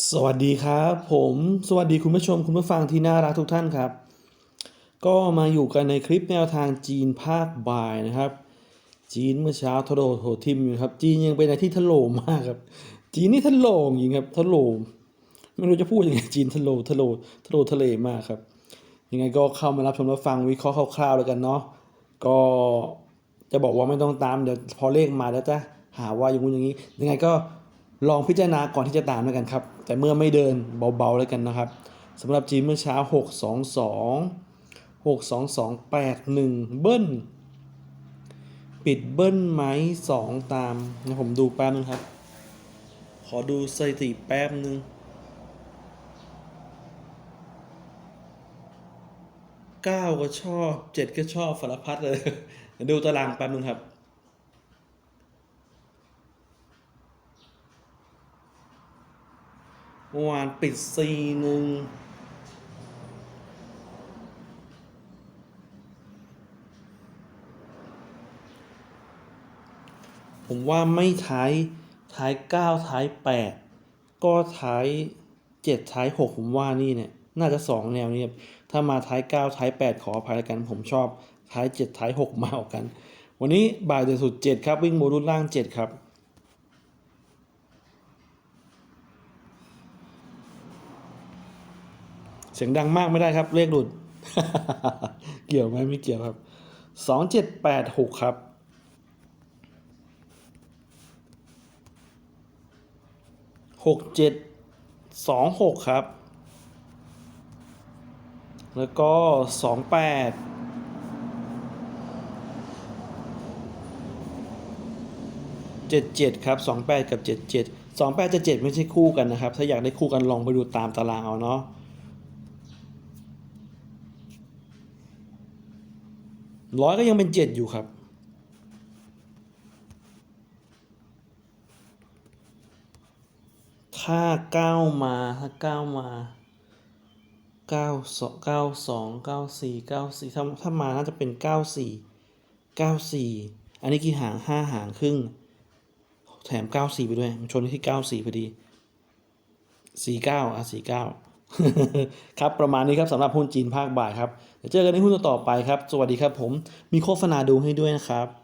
สวัสดีครับผมสวัสดีคุณผู้ชมคุณผู้ฟังที่น่ารักทุกท่านครับ ก็มาอยู่กันในคลิปแนวทางจีนภาคบ่ายนะครับ จีนเมื่อเช้าทะโลโถทิมอยู่ครับ จีนยังเป็นอะไรที่ทะโลมากครับ จีนนี่ทะโลมจริงครับทะโลมไม่รู้จะพูดยังไงจีนทะโลทะโลทะโลทะเลมากครับ ยังไงก็เข้ามารับชมรับฟังวิเคราะห์คร่าวๆแล้วกันเนาะก็จะบอกว่าไม่ต้องตามเดี๋ยวพอเลขมาแล้วจะหาว่าอย่างงู้นอย่างนี้ ยังไงก็ ลองพิจารณาก่อนที่จะตามแล้วกันครับ แต่เมื่อไม่เดินเบาๆแล้วกันนะครับสำหรับจีนเมื่อเช้า 6 2 2 6 2 2 8 1 เบิ้ล ปิดเบิ้ลไหม 2 ตามนะผมดูแป๊บนึงครับ ขอดูสถิติแป๊บนึงเก้าก็ชอบเจ็ดก็ชอบสารพัดเลย ดูตารางแป๊บนึงครับ เมื่อวานปิดซีหนึ่งผมว่าไม่ท้ายท้ายเก้าท้ายแปดก็ท้ายเจ็ดท้ายหกผมว่านี่เนี่ยน่าจะสองแนวนี้ครับถ้ามาท้ายเก้าท้ายแปดขออภัยล้วกัน ผมชอบท้ายเจ็ดท้ายหกมากกว่ากัน วันนี้บ่ายเดือดสุดเจ็ดครับวิ่งโมดูลล่างเจ็ดครับ สียงดังมากไม่ได้ครับ เลขหลุด เกี่ยวไหมไม่เกี่ยวครับสองเจ็ดแปดหกครับหกเจ็ดสองหกครับ แล้วก็สองแปดเจ็ดเจ็ดครับสองแปดกับเจ็ดเจ็ดสองแปดจะเจ็ดไม่ใช่คู่กันนะครับ ถ้าอยากได้คู่กันลองไปดูตามตารางเอาเนาะ ร้อยก็ยังเป็นเจ็ดอยู่ครับ ถ้าเก้ามาถ้าเก้ามาเก้าสองเก้าสองเก้าสี่เก้าสี่ถ้าถ้ามาน่าจะเป็นเก้าสี่เก้าสี่อันนี้กี่หางห้าหางครึ่ง แถมเก้าสี่ไปด้วย มันชนที่เก้าสี่พอดีสี่เก้าอะสี่เก้า ครับประมาณนี้ครับสำหรับหุ้นจีนภาคบ่ายครับเดี๋ยวเจอกันในหุ้นต่อไปครับ สวัสดีครับผมมีโฆษณาดูให้ด้วยนะครับ